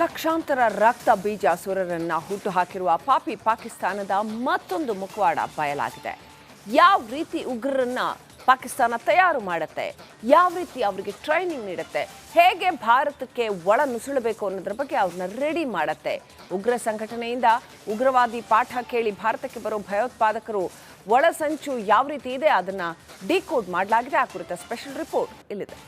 ಲಕ್ಷಾಂತರ ರಕ್ತ ಬೀಜ ಸುರರನ್ನ ಹುಟ್ಟು ಹಾಕಿರುವ ಪಾಪಿ ಪಾಕಿಸ್ತಾನದ ಮತ್ತೊಂದು ಮುಖವಾಡ ಬಯಲಾಗಿದೆ. ಯಾವ ರೀತಿ ಉಗ್ರರನ್ನ ಪಾಕಿಸ್ತಾನ ತಯಾರು ಮಾಡುತ್ತೆ, ಯಾವ ರೀತಿ ಅವರಿಗೆ ಟ್ರೈನಿಂಗ್ ನೀಡುತ್ತೆ, ಹೇಗೆ ಭಾರತಕ್ಕೆ ಒಳ ನುಸುಳಬೇಕು ಅನ್ನೋದ್ರ ಬಗ್ಗೆ ಅವ್ರನ್ನ ರೆಡಿ ಮಾಡುತ್ತೆ. ಉಗ್ರ ಸಂಘಟನೆಯಿಂದ ಉಗ್ರವಾದಿ ಪಾಠ ಕೇಳಿ ಭಾರತಕ್ಕೆ ಬರೋ ಭಯೋತ್ಪಾದಕರು ಒಳಸಂಚು ಯಾವ ರೀತಿ ಇದೆ ಅದನ್ನು ಡಿಕೋಡ್ ಮಾಡಲಾಗಿದೆ. ಆ ಕುರಿತ ಸ್ಪೆಷಲ್ ರಿಪೋರ್ಟ್ ಇಲ್ಲಿದೆ.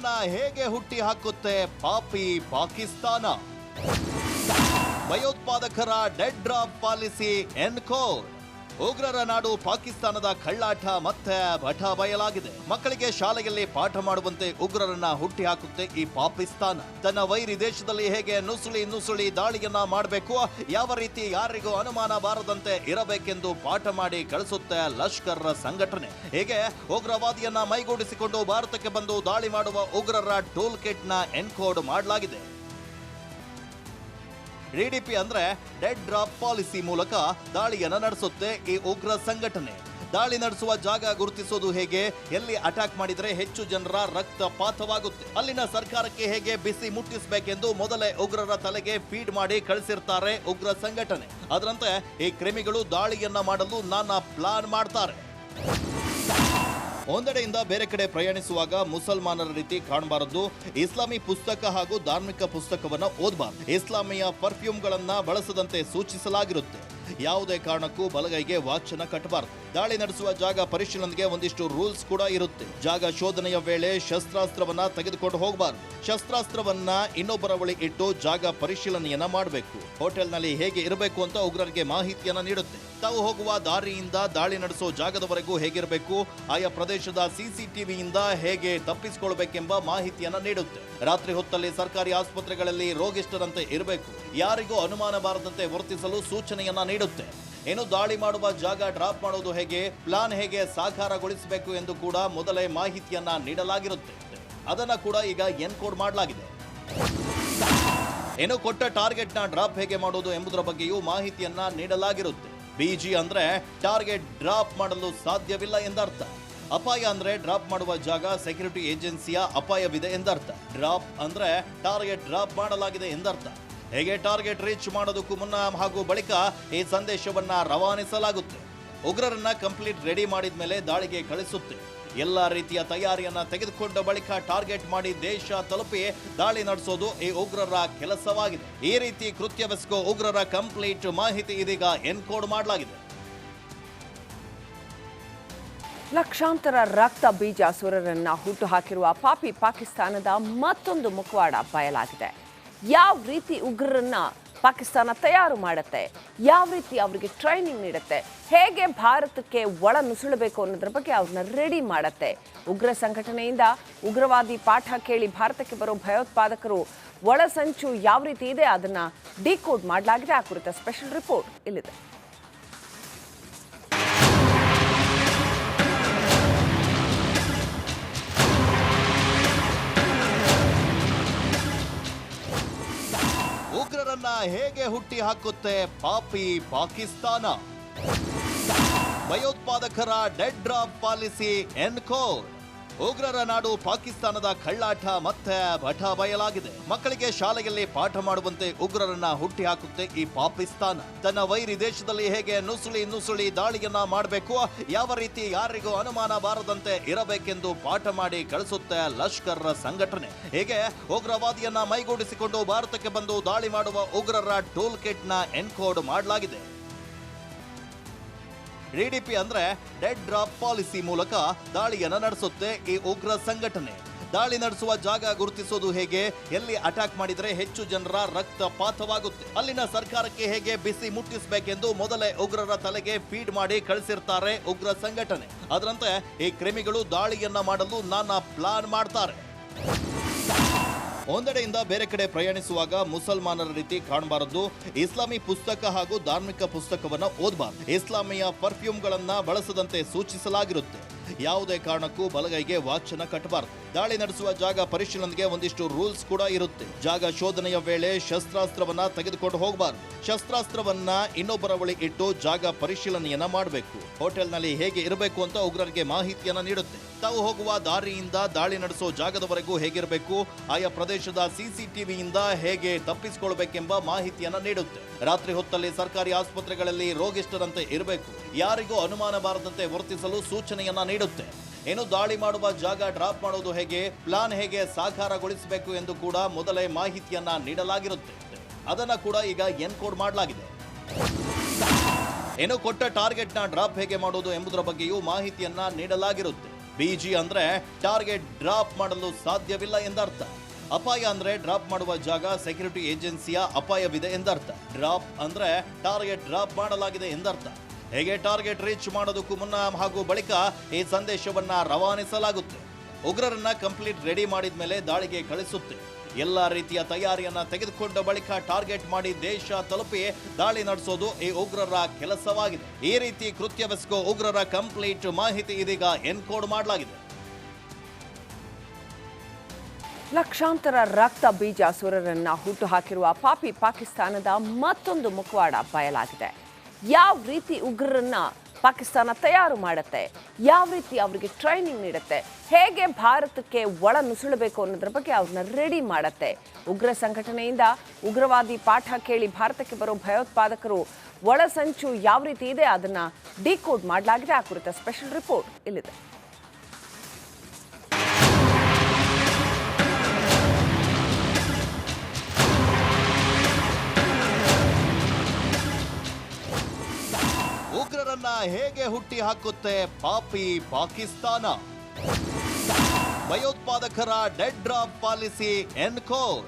ಉಗ್ರರನ್ನ ಹೇಗೆ ಹುಟ್ಟಿ ಹಾಕುತ್ತೆ ಪಾಪಿ ಪಾಕಿಸ್ತಾನ? ಭಯೋತ್ಪಾದಕರ ಡೆಡ್ ಡ್ರಾಪ್ ಪಾಲಿಸಿ ಎನ್ಕೋರ್. ಉಗ್ರರ ನಾಡು ಪಾಕಿಸ್ತಾನದ ಕಳ್ಳಾಟ ಮತ್ತೆ ಭಟ ಬಯಲಾಗಿದೆ. ಮಕ್ಕಳಿಗೆ ಶಾಲೆಯಲ್ಲಿ ಪಾಠ ಮಾಡುವಂತೆ ಉಗ್ರರನ್ನ ಹುಟ್ಟಿ ಹಾಕುತ್ತೆ ಈ ಪಾಕಿಸ್ತಾನ. ತನ್ನ ವೈರಿ ದೇಶದಲ್ಲಿ ಹೇಗೆ ನುಸುಳಿ ನುಸುಳಿ ದಾಳಿಯನ್ನ ಮಾಡಬೇಕು? ಯಾವ ರೀತಿ ಯಾರಿಗೂ ಅನುಮಾನ ಬಾರದಂತೆ ಇರಬೇಕೆಂದು ಪಾಠ ಮಾಡಿ ಕಳಿಸುತ್ತೆ ಲಷ್ಕರ್ ಸಂಘಟನೆ. ಹೀಗೆ ಉಗ್ರವಾದಿಯನ್ನ ಮೈಗೂಡಿಸಿಕೊಂಡು ಭಾರತಕ್ಕೆ ಬಂದು ದಾಳಿ ಮಾಡುವ ಉಗ್ರರ ಟೂಲ್ ಕಿಟ್ನ ಎನ್ಕೋಡ್ ಮಾಡಲಾಗಿದೆ. ಡಿಡಿಪಿ ಅಂದ್ರೆ ಡೆಡ್ ಡ್ರಾಪ್ ಪಾಲಿಸಿ ಮೂಲಕ ದಾಳಿಯನ್ನ ನಡೆಸುತ್ತೆ ಈ ಉಗ್ರ ಸಂಘಟನೆ. ದಾಳಿ ನಡೆಸುವ ಜಾಗ ಗುರುತಿಸೋದು ಹೇಗೆ? ಎಲ್ಲಿ ಅಟ್ಯಾಕ್ ಮಾಡಿದರೆ ಹೆಚ್ಚು ಜನರ ರಕ್ತಪಾತವಾಗುತ್ತೆ ಅಲ್ಲಿನ ಸರ್ಕಾರಕ್ಕೆ ಹೇಗೆ ಬಿಸಿ ಮುಟ್ಟಿಸಬೇಕೆಂದು ಮೊದಲೇ ಉಗ್ರರ ತಲೆಗೆ ಫೀಡ್ ಮಾಡಿ ಕಳಿಸಿರ್ತಾರೆ ಉಗ್ರ ಸಂಘಟನೆ. ಅದರಂತೆ ಈ ಕ್ರಿಮಿಗಳು ದಾಳಿಯನ್ನ ಮಾಡಲು ನಾನಾ ಪ್ಲಾನ್ ಮಾಡ್ತಾರೆ. ಒಂದೆಡೆಯಿಂದ ಬೇರೆ ಕಡೆ ಪ್ರಯಾಣಿಸುವಾಗ ಮುಸಲ್ಮಾನರ ರೀತಿ ಕಾಣಬಾರದು. ಇಸ್ಲಾಮಿ ಪುಸ್ತಕ ಹಾಗೂ ಧಾರ್ಮಿಕ ಪುಸ್ತಕವನ್ನು ಓದಬಾರದು. ಇಸ್ಲಾಮಿಯ ಪರ್ಫ್ಯೂಮ್ಗಳನ್ನು ಬಳಸದಂತೆ ಸೂಚಿಸಲಾಗಿರುತ್ತೆ. ಯಾವುದೇ ಕಾರಣಕ್ಕೂ ಬಲಗೈಗೆ ವಾಚನ ಕಟ್ಟಬಾರದು. ದಾಳಿ ನಡೆಸುವ ಜಾಗ ಪರಿಶೀಲನೆಗೆ ಒಂದಿಷ್ಟು ರೂಲ್ಸ್ ಕೂಡ ಇರುತ್ತೆ. ಜಾಗ ಶೋಧನೆಯ ವೇಳೆ ಶಸ್ತ್ರಾಸ್ತ್ರವನ್ನ ತೆಗೆದುಕೊಂಡು ಹೋಗಬಾರದು. ಶಸ್ತ್ರಾಸ್ತ್ರವನ್ನ ಇನ್ನೊಬ್ಬರ ಬಳಿ ಇಟ್ಟು ಜಾಗ ಪರಿಶೀಲನೆಯನ್ನ ಮಾಡಬೇಕು. ಹೋಟೆಲ್ನಲ್ಲಿ ಹೇಗೆ ಇರಬೇಕು ಅಂತ ಉಗ್ರರಿಗೆ ಮಾಹಿತಿಯನ್ನ ನೀಡುತ್ತೆ. ತಾವು ಹೋಗುವ ದಾರಿಯಿಂದ ದಾಳಿ ನಡೆಸೋ ಜಾಗದವರೆಗೂ ಹೇಗಿರಬೇಕು, ಆಯಾ ಪ್ರದೇಶದ ಸಿಸಿಟಿವಿಯಿಂದ ಹೇಗೆ ತಪ್ಪಿಸಿಕೊಳ್ಬೇಕೆಂಬ ಮಾಹಿತಿಯನ್ನ ನೀಡುತ್ತೆ. ರಾತ್ರಿ ಹೊತ್ತಲ್ಲಿ ಸರ್ಕಾರಿ ಆಸ್ಪತ್ರೆಗಳಲ್ಲಿ ರೋಗಿಷ್ಠರಂತೆ ಇರಬೇಕು. ಯಾರಿಗೂ ಅನುಮಾನ ಬಾರದಂತೆ ವರ್ತಿಸಲು ಸೂಚನೆಯನ್ನ ನೀಡುತ್ತೆ. ಇನ್ನು ದಾಳಿ ಮಾಡುವ ಜಾಗ ಡ್ರಾಪ್ ಮಾಡೋದು ಹೇಗೆ, ಪ್ಲಾನ್ ಹೇಗೆ ಸಾಕಾರಗೊಳಿಸಬೇಕು ಎಂದು ಕೂಡ ಮೊದಲೇ ಮಾಹಿತಿಯನ್ನ ನೀಡಲಾಗಿರುತ್ತೆ. ಅದನ್ನ ಕೂಡ ಈಗ ಎನ್ಕೋಡ್ ಮಾಡಲಾಗಿದೆ. ಏನು ಕೊಟ್ಟ ಟಾರ್ಗೆಟ್ನ ಡ್ರಾಪ್ ಹೇಗೆ ಮಾಡೋದು ಎಂಬುದರ ಬಗ್ಗೆಯೂ ಮಾಹಿತಿಯನ್ನ ನೀಡಲಾಗಿರುತ್ತೆ. ಬಿಜಿ ಅಂದ್ರೆ ಟಾರ್ಗೆಟ್ ಡ್ರಾಪ್ ಮಾಡಲು ಸಾಧ್ಯವಿಲ್ಲ ಎಂದರ್ಥ. ಅಪಾಯ ಅಂದ್ರೆ ಡ್ರಾಪ್ ಮಾಡುವ ಜಾಗ ಸೆಕ್ಯೂರಿಟಿ ಏಜೆನ್ಸಿಯ ಅಪಾಯವಿದೆ ಎಂದರ್ಥ. ಡ್ರಾಪ್ ಅಂದ್ರೆ ಟಾರ್ಗೆಟ್ ಡ್ರಾಪ್ ಮಾಡಲಾಗಿದೆ ಎಂದರ್ಥ. ಹೇಗೆ ಟಾರ್ಗೆಟ್ ರೀಚ್ ಮಾಡೋದಕ್ಕೂ ಮುನ್ನ ಹಾಗೂ ಬಳಿಕ ಈ ಸಂದೇಶವನ್ನ ರವಾನಿಸಲಾಗುತ್ತೆ. ಉಗ್ರರನ್ನ ಕಂಪ್ಲೀಟ್ ರೆಡಿ ಮಾಡಿದ ಮೇಲೆ ದಾಳಿಗೆ ಕಳಿಸುತ್ತೆ. ಎಲ್ಲ ರೀತಿಯ ತಯಾರಿಯನ್ನ ತೆಗೆದುಕೊಂಡ ಬಳಿಕ ಟಾರ್ಗೆಟ್ ಮಾಡಿ ದೇಶ ತಲುಪಿ ದಾಳಿ ನಡೆಸೋದು ಈ ಉಗ್ರರ ಕೆಲಸವಾಗಿದೆ. ಈ ರೀತಿ ಕೃತ್ಯವೆಸಗೋ ಉಗ್ರರ ಕಂಪ್ಲೀಟ್ ಮಾಹಿತಿ ಇದೀಗ ಎನ್ಕೋಡ್ ಮಾಡಲಾಗಿದೆ. ಲಕ್ಷಾಂತರ ರಕ್ತ ಬೀಜ ಸುರರನ್ನ ಹುಟ್ಟು ಹಾಕಿರುವ ಪಾಪಿ ಪಾಕಿಸ್ತಾನದ ಮತ್ತೊಂದು ಮುಖವಾಡ ಬಯಲಾಗಿದೆ. ಯಾವ ರೀತಿ ಉಗ್ರರನ್ನ ಪಾಕಿಸ್ತಾನ ತಯಾರು ಮಾಡುತ್ತೆ? ಯಾವ ರೀತಿ ಅವರಿಗೆ ಟ್ರೈನಿಂಗ್ ನೀಡುತ್ತೆ? ಹೇಗೆ ಭಾರತಕ್ಕೆ ಒಳ ನುಸುಳಬೇಕು ಅನ್ನೋದ್ರ ಬಗ್ಗೆ ಅವ್ರನ್ನ ರೆಡಿ ಮಾಡುತ್ತೆ? ಉಗ್ರ ಸಂಘಟನೆಯಿಂದ ಉಗ್ರವಾದಿ ಪಾಠ ಕೇಳಿ ಭಾರತಕ್ಕೆ ಬರೋ ಭಯೋತ್ಪಾದಕರು ಒಳಸಂಚು ಯಾವ ರೀತಿ ಇದೆ? ಅದನ್ನು ಡಿಕೋಡ್ ಮಾಡಲಾಗಿದೆ. ಆ ಕುರಿತ ಸ್ಪೆಷಲ್ ರಿಪೋರ್ಟ್ ಇಲ್ಲಿದೆ. ಉಗ್ರರನ್ನ ಹೇಗೆ ಹುಟ್ಟಿ ಹಾಕುತ್ತೆ ಪಾಪಿ ಪಾಕಿಸ್ತಾನ? ಭಯೋತ್ಪಾದಕರ ಡೆಡ್ ಡ್ರಾಪ್ ಪಾಲಿಸಿ ಎನ್ಕೋರ್. ಉಗ್ರರ ನಾಡು ಪಾಕಿಸ್ತಾನದ ಕಳ್ಳಾಟ ಮತ್ತೆ ಭಟ ಬಯಲಾಗಿದೆ. ಮಕ್ಕಳಿಗೆ ಶಾಲೆಯಲ್ಲಿ ಪಾಠ ಮಾಡುವಂತೆ ಉಗ್ರರನ್ನ ಹುಟ್ಟಿ ಹಾಕುತ್ತೆ ಈ ಪಾಕಿಸ್ತಾನ. ತನ್ನ ವೈರಿ ದೇಶದಲ್ಲಿ ಹೇಗೆ ನುಸುಳಿ ನುಸುಳಿ ದಾಳಿಯನ್ನ ಮಾಡಬೇಕು? ಯಾವ ರೀತಿ ಯಾರಿಗೂ ಅನುಮಾನ ಬಾರದಂತೆ ಇರಬೇಕೆಂದು ಪಾಠ ಮಾಡಿ ಕಳಿಸುತ್ತೆ ಲಷ್ಕರ್ ಸಂಘಟನೆ. ಹೀಗೆ ಉಗ್ರವಾದಿಯನ್ನ ಮೈಗೂಡಿಸಿಕೊಂಡು ಭಾರತಕ್ಕೆ ಬಂದು ದಾಳಿ ಮಾಡುವ ಉಗ್ರರ ಟೂಲ್ ಕಿಟ್ನ ಎನ್ಕೋಡ್ ಮಾಡಲಾಗಿದೆ. ಡಿಡಿಪಿ ಅಂದ್ರೆ ಡೆಡ್ ಡ್ರಾಪ್ ಪಾಲಿಸಿ ಮೂಲಕ ದಾಳಿಯನ್ನ ನಡೆಸುತ್ತೆ ಈ ಉಗ್ರ ಸಂಘಟನೆ. ದಾಳಿ ನಡೆಸುವ ಜಾಗ ಗುರುತಿಸೋದು ಹೇಗೆ? ಎಲ್ಲಿ ಅಟ್ಯಾಕ್ ಮಾಡಿದರೆ ಹೆಚ್ಚು ಜನರ ರಕ್ತಪಾತವಾಗುತ್ತೆ ಅಲ್ಲಿನ ಸರ್ಕಾರಕ್ಕೆ ಹೇಗೆ ಬಿಸಿ ಮುಟ್ಟಿಸಬೇಕೆಂದು ಮೊದಲೇ ಉಗ್ರರ ತಲೆಗೆ ಫೀಡ್ ಮಾಡಿ ಕಳಿಸಿರ್ತಾರೆ ಉಗ್ರ ಸಂಘಟನೆ. ಅದರಂತೆ ಈ ಕ್ರಿಮಿಗಳು ದಾಳಿಯನ್ನ ಮಾಡಲು ನಾನಾ ಪ್ಲಾನ್ ಮಾಡ್ತಾರೆ. ಒಂದೆಡೆಯಿಂದ ಬೇರೆ ಕಡೆ ಪ್ರಯಾಣಿಸುವಾಗ ಮುಸಲ್ಮಾನರ ರೀತಿ ಕಾಣಬಾರದು. ಇಸ್ಲಾಮಿ ಪುಸ್ತಕ ಹಾಗೂ ಧಾರ್ಮಿಕ ಪುಸ್ತಕವನ್ನು ಓದಬಾರದು. ಇಸ್ಲಾಮಿಯ ಪರ್ಫ್ಯೂಮ್ಗಳನ್ನ ಬಳಸದಂತೆ ಸೂಚಿಸಲಾಗಿರುತ್ತೆ. ಯಾವುದೇ ಕಾರಣಕ್ಕೂ ಬಲಗೈಗೆ ವಾಚನ ಕಟ್ಟಬಾರದು. ದಾಳಿ ನಡೆಸುವ ಜಾಗ ಪರಿಶೀಲನೆಗೆ ಒಂದಿಷ್ಟು ರೂಲ್ಸ್ ಕೂಡ ಇರುತ್ತೆ. ಜಾಗ ಶೋಧನೆಯ ವೇಳೆ ಶಸ್ತ್ರಾಸ್ತ್ರವನ್ನ ತೆಗೆದುಕೊಂಡು ಹೋಗಬಾರದು. ಶಸ್ತ್ರಾಸ್ತ್ರವನ್ನ ಇನ್ನೊಬ್ಬರ ಬಳಿ ಇಟ್ಟು ಜಾಗ ಪರಿಶೀಲನೆಯನ್ನ ಮಾಡಬೇಕು. ಹೋಟೆಲ್ನಲ್ಲಿ ಹೇಗೆ ಇರಬೇಕು ಅಂತ ಉಗ್ರರಿಗೆ ಮಾಹಿತಿಯನ್ನ ನೀಡುತ್ತೆ. ತಾವು ಹೋಗುವ ದಾರಿಯಿಂದ ದಾಳಿ ನಡೆಸೋ ಜಾಗದವರೆಗೂ ಹೇಗಿರಬೇಕು, ಆಯಾ ಪ್ರದೇಶದ ಸಿಸಿಟಿವಿಯಿಂದ ಹೇಗೆ ತಪ್ಪಿಸಿಕೊಳ್ಬೇಕೆಂಬ ಮಾಹಿತಿಯನ್ನ ನೀಡುತ್ತೆ. ರಾತ್ರಿ ಹೊತ್ತಲ್ಲಿ ಸರ್ಕಾರಿ ಆಸ್ಪತ್ರೆಗಳಲ್ಲಿ ರೋಗಿಷ್ಠರಂತೆ ಇರಬೇಕು. ಯಾರಿಗೂ ಅನುಮಾನ ಬಾರದಂತೆ ವರ್ತಿಸಲು ಸೂಚನೆಯನ್ನ ಇನ್ನು ದಾಳಿ ಮಾಡುವ ಜಾಗ ಡ್ರಾಪ್ ಮಾಡೋದು ಹೇಗೆ, ಪ್ಲಾನ್ ಹೇಗೆ ಸಾಕಾರಗೊಳಿಸಬೇಕು ಎಂದು ಕೂಡ ಮೊದಲೇ ಮಾಹಿತಿಯನ್ನ ನೀಡಲಾಗಿರುತ್ತೆ. ಅದನ್ನ ಕೂಡ ಈಗ ಎನ್ಕೋಡ್ ಮಾಡಲಾಗಿದೆ. ಏನು ಕೊಟ್ಟ ಟಾರ್ಗೆಟ್ನ ಡ್ರಾಪ್ ಹೇಗೆ ಮಾಡೋದು ಎಂಬುದರ ಬಗ್ಗೆಯೂ ಮಾಹಿತಿಯನ್ನ ನೀಡಲಾಗಿರುತ್ತೆ. ಬಿಜಿ ಅಂದ್ರೆ ಟಾರ್ಗೆಟ್ ಡ್ರಾಪ್ ಮಾಡಲು ಸಾಧ್ಯವಿಲ್ಲ ಎಂದರ್ಥ. ಅಪಾಯ ಅಂದ್ರೆ ಡ್ರಾಪ್ ಮಾಡುವ ಜಾಗ ಸೆಕ್ಯೂರಿಟಿ ಏಜೆನ್ಸಿಯ ಅಪಾಯವಿದೆ ಎಂದರ್ಥ. ಡ್ರಾಪ್ ಅಂದ್ರೆ ಟಾರ್ಗೆಟ್ ಡ್ರಾಪ್ ಮಾಡಲಾಗಿದೆ ಎಂದರ್ಥ. ಹೇಗೆ ಟಾರ್ಗೆಟ್ ರೀಚ್ ಮಾಡೋದಕ್ಕೂ ಮುನ್ನ ಹಾಗೂ ಬಳಿಕ ಈ ಸಂದೇಶವನ್ನ ರವಾನಿಸಲಾಗುತ್ತೆ. ಉಗ್ರರನ್ನ ಕಂಪ್ಲೀಟ್ ರೆಡಿ ಮಾಡಿದ ಮೇಲೆ ದಾಳಿಗೆ ಕಳಿಸುತ್ತೆ. ಎಲ್ಲ ರೀತಿಯ ತಯಾರಿಯನ್ನ ತೆಗೆದುಕೊಂಡ ಬಳಿಕ ಟಾರ್ಗೆಟ್ ಮಾಡಿ ದೇಶ ತಲುಪಿ ದಾಳಿ ನಡೆಸೋದು ಈ ಉಗ್ರರ ಕೆಲಸವಾಗಿದೆ. ಈ ರೀತಿ ಕೃತ್ಯವೆಸಗೋ ಉಗ್ರರ ಕಂಪ್ಲೀಟ್ ಮಾಹಿತಿ ಇದೀಗ ಎನ್ಕೋಡ್ ಮಾಡಲಾಗಿದೆ. ಲಕ್ಷಾಂತರ ರಕ್ತ ಬೀಜ ಸುರರನ್ನ ಹುಟ್ಟು ಹಾಕಿರುವ ಪಾಪಿ ಪಾಕಿಸ್ತಾನದ ಮತ್ತೊಂದು ಮುಖವಾಡ ಬಯಲಾಗಿದೆ. ಯಾವ ರೀತಿ ಉಗ್ರರನ್ನ ಪಾಕಿಸ್ತಾನ ತಯಾರು ಮಾಡುತ್ತೆ? ಯಾವ ರೀತಿ ಅವರಿಗೆ ಟ್ರೈನಿಂಗ್ ನೀಡುತ್ತೆ? ಹೇಗೆ ಭಾರತಕ್ಕೆ ಒಳ ನುಸುಳಬೇಕು ಅನ್ನೋದ್ರ ಬಗ್ಗೆ ಅವ್ರನ್ನ ರೆಡಿ ಮಾಡುತ್ತೆ? ಉಗ್ರ ಸಂಘಟನೆಯಿಂದ ಉಗ್ರವಾದಿ ಪಾಠ ಕೇಳಿ ಭಾರತಕ್ಕೆ ಬರೋ ಭಯೋತ್ಪಾದಕರು ಒಳಸಂಚು ಯಾವ ರೀತಿ ಇದೆ? ಅದನ್ನು ಡಿಕೋಡ್ ಮಾಡಲಾಗಿದೆ. ಆ ಕುರಿತ ಸ್ಪೆಷಲ್ ರಿಪೋರ್ಟ್ ಇಲ್ಲಿದೆ. ಉಗ್ರರನ್ನ ಹೇಗೆ ಹುಟ್ಟಿ ಹಾಕುತ್ತೆ ಪಾಪಿ ಪಾಕಿಸ್ತಾನ? ಭಯೋತ್ಪಾದಕರ ಡೆಡ್ ಡ್ರಾಪ್ ಪಾಲಿಸಿ ಎನ್ಕೋಡ್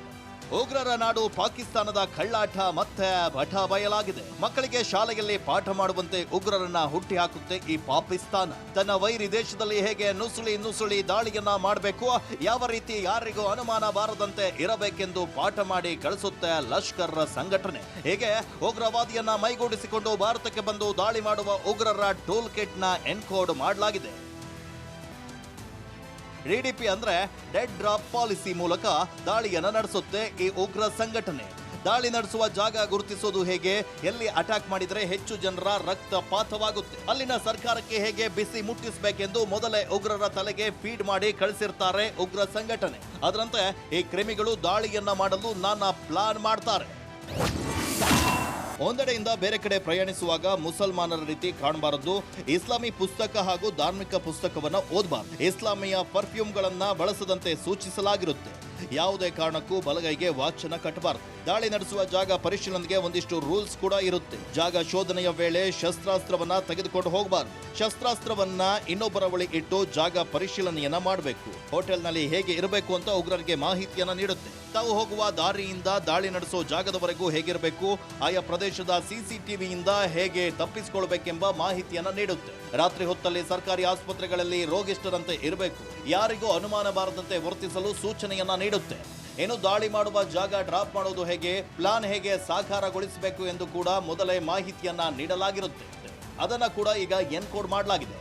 ಉಗ್ರರ ನಾಡು ಪಾಕಿಸ್ತಾನದ ಕಳ್ಳಾಟ ಮತ್ತೆ ಭಟ ಬಯಲಾಗಿದೆ. ಮಕ್ಕಳಿಗೆ ಶಾಲೆಯಲ್ಲಿ ಪಾಠ ಮಾಡುವಂತೆ ಉಗ್ರರನ್ನ ಹುಟ್ಟಿ ಹಾಕುತ್ತೆ ಈ ಪಾಕಿಸ್ತಾನ. ತನ್ನ ವೈರಿ ದೇಶದಲ್ಲಿ ಹೇಗೆ ನುಸುಳಿ ನುಸುಳಿ ದಾಳಿಯನ್ನ ಮಾಡಬೇಕು? ಯಾವ ರೀತಿ ಯಾರಿಗೂ ಅನುಮಾನ ಬಾರದಂತೆ ಇರಬೇಕೆಂದು ಪಾಠ ಮಾಡಿ ಕಳಿಸುತ್ತೆ ಲಷ್ಕರ್ ಸಂಘಟನೆ. ಹೀಗೆ ಉಗ್ರವಾದಿಯನ್ನ ಮೈಗೂಡಿಸಿಕೊಂಡು ಭಾರತಕ್ಕೆ ಬಂದು ದಾಳಿ ಮಾಡುವ ಉಗ್ರರ ಟೂಲ್ ಕಿಟ್ನ ಎನ್ಕೋಡ್ ಮಾಡಲಾಗಿದೆ. ಡಿಡಿಪಿ ಅಂದ್ರೆ ಡೆಡ್ ಡ್ರಾಪ್ ಪಾಲಿಸಿ ಮೂಲಕ ದಾಳಿಯನ್ನ ನಡೆಸುತ್ತೆ ಈ ಉಗ್ರ ಸಂಘಟನೆ. ದಾಳಿ ನಡೆಸುವ ಜಾಗ ಗುರುತಿಸೋದು ಹೇಗೆ? ಎಲ್ಲಿ ಅಟ್ಯಾಕ್ ಮಾಡಿದರೆ ಹೆಚ್ಚು ಜನರ ರಕ್ತಪಾತವಾಗುತ್ತೆ ಅಲ್ಲಿನ ಸರ್ಕಾರಕ್ಕೆ ಹೇಗೆ ಬಿಸಿ ಮುಟ್ಟಿಸಬೇಕೆಂದು ಮೊದಲೇ ಉಗ್ರರ ತಲೆಗೆ ಫೀಡ್ ಮಾಡಿ ಕಳಿಸಿರ್ತಾರೆ ಉಗ್ರ ಸಂಘಟನೆ. ಅದರಂತೆ ಈ ಕ್ರಿಮಿಗಳು ದಾಳಿಯನ್ನ ಮಾಡಲು ನಾನಾ ಪ್ಲಾನ್ ಮಾಡ್ತಾರೆ. ಒಂದೆಡೆಯಿಂದ ಬೇರೆ ಕಡೆ ಪ್ರಯಾಣಿಸುವಾಗ ಮುಸಲ್ಮಾನರ ರೀತಿ ಕಾಣಬಾರದು. ಇಸ್ಲಾಮಿ ಪುಸ್ತಕ ಹಾಗೂ ಧಾರ್ಮಿಕ ಪುಸ್ತಕವನ್ನು ಓದಬಾರದು. ಇಸ್ಲಾಮಿಯ ಪರ್ಫ್ಯೂಮ್ಗಳನ್ನ ಬಳಸದಂತೆ ಸೂಚಿಸಲಾಗಿರುತ್ತೆ. ಯಾವುದೇ ಕಾರಣಕ್ಕೂ ಬಲಗೈಗೆ ವಾಚನ ಕಟ್ಟಬಾರದು. ದಾಳಿ ನಡೆಸುವ ಜಾಗ ಪರಿಶೀಲನೆಗೆ ಒಂದಿಷ್ಟು ರೂಲ್ಸ್ ಕೂಡ ಇರುತ್ತೆ. ಜಾಗ ಶೋಧನೆಯ ವೇಳೆ ಶಸ್ತ್ರಾಸ್ತ್ರವನ್ನ ತೆಗೆದುಕೊಂಡು ಹೋಗಬಾರದು. ಶಸ್ತ್ರಾಸ್ತ್ರವನ್ನ ಇನ್ನೊಬ್ಬರ ಬಳಿ ಇಟ್ಟು ಜಾಗ ಪರಿಶೀಲನೆಯನ್ನ ಮಾಡಬೇಕು. ಹೋಟೆಲ್ನಲ್ಲಿ ಹೇಗೆ ಇರಬೇಕು ಅಂತ ಉಗ್ರರಿಗೆ ಮಾಹಿತಿಯನ್ನ ನೀಡುತ್ತೆ. ತಾವು ಹೋಗುವ ದಾರಿಯಿಂದ ದಾಳಿ ನಡೆಸೋ ಜಾಗದವರೆಗೂ ಹೇಗಿರಬೇಕು, ಆಯಾ ಪ್ರದೇಶದ ಸಿಸಿಟಿವಿಯಿಂದ ಹೇಗೆ ತಪ್ಪಿಸಿಕೊಳ್ಬೇಕೆಂಬ ಮಾಹಿತಿಯನ್ನ ನೀಡುತ್ತೆ. ರಾತ್ರಿ ಹೊತ್ತಲ್ಲಿ ಸರ್ಕಾರಿ ಆಸ್ಪತ್ರೆಗಳಲ್ಲಿ ರೋಗಿಷ್ಠರಂತೆ ಇರಬೇಕು. ಯಾರಿಗೂ ಅನುಮಾನ ಬಾರದಂತೆ ವರ್ತಿಸಲು ಸೂಚನೆಯನ್ನ ನೀಡುತ್ತೆ. ಇನ್ನು ದಾಳಿ ಮಾಡುವ ಜಾಗ ಡ್ರಾಪ್ ಮಾಡೋದು ಹೇಗೆ, ಪ್ಲಾನ್ ಹೇಗೆ ಸಾಕಾರಗೊಳಿಸಬೇಕು ಎಂದು ಕೂಡ ಮೊದಲೇ ಮಾಹಿತಿಯನ್ನ ನೀಡಲಾಗಿರುತ್ತೆ. ಅದನ್ನ ಕೂಡ ಈಗ ಎನ್ಕೋಡ್ ಮಾಡಲಾಗಿದೆ.